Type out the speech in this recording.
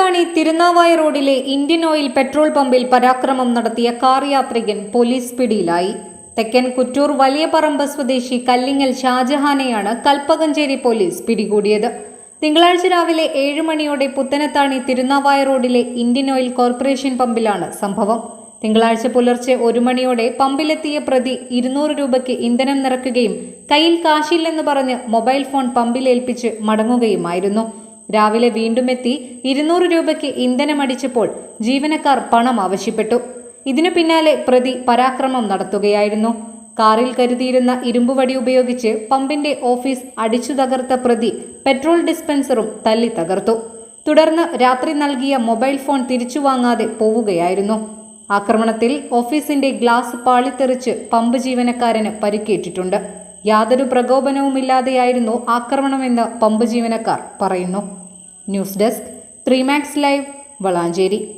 പുത്തനത്താണി തിരുനാവായ റോഡിലെ Indian oil petrol പമ്പിൽ പരാക്രമം നടത്തിയ കാർ യാത്രികൻ പോലീസ് പിടിയിലായി. തെക്കൻ കുറ്റൂർ വലിയ പറമ്പ് സ്വദേശി കല്ലിങ്ങൽ ഷാജഹാനെയാണ് കൽപ്പകഞ്ചേരി പോലീസ് പിടികൂടിയത്. തിങ്കളാഴ്ച രാവിലെ ഏഴ് മണിയോടെ പുത്തനത്താണി തിരുനാവായ റോഡിലെ ഇന്ത്യൻ ഓയിൽ കോർപ്പറേഷൻ പമ്പിലാണ് സംഭവം. തിങ്കളാഴ്ച പുലർച്ചെ ഒരു മണിയോടെ പമ്പിലെത്തിയ പ്രതി ഇരുന്നൂറ് രൂപയ്ക്ക് ഇന്ധനം നിറക്കുകയും കയ്യിൽ കാശില്ലെന്ന് പറഞ്ഞ് മൊബൈൽ ഫോൺ പമ്പിലേൽപ്പിച്ച് മടങ്ങുകയുമായിരുന്നു. രാവിലെ വീണ്ടും എത്തി ഇരുന്നൂറ് രൂപയ്ക്ക് ഇന്ധനമടിച്ചപ്പോൾ ജീവനക്കാർ പണം ആവശ്യപ്പെട്ടു. ഇതിനു പിന്നാലെ പ്രതി പരാക്രമം നടത്തുകയായിരുന്നു. കാറിൽ കരുതിയിരുന്ന ഇരുമ്പുവടി ഉപയോഗിച്ച് പമ്പിന്റെ ഓഫീസ് അടിച്ചു തകർത്ത പ്രതി പെട്രോൾ ഡിസ്പെൻസറും തല്ലി തകർത്തു. തുടർന്ന് രാത്രി നൽകിയ മൊബൈൽ ഫോൺ തിരിച്ചു വാങ്ങാതെ പോവുകയായിരുന്നു. ആക്രമണത്തിൽ ഓഫീസിന്റെ ഗ്ലാസ് പാളിത്തെറിച്ച് പമ്പ് ജീവനക്കാരന് പരിക്കേറ്റിട്ടുണ്ട്. യാതൊരു പ്രകോപനവുമില്ലാതെയായിരുന്നു ആക്രമണമെന്ന് പമ്പ് ജീവനക്കാർ പറയുന്നു. News desk three max live Valanchery.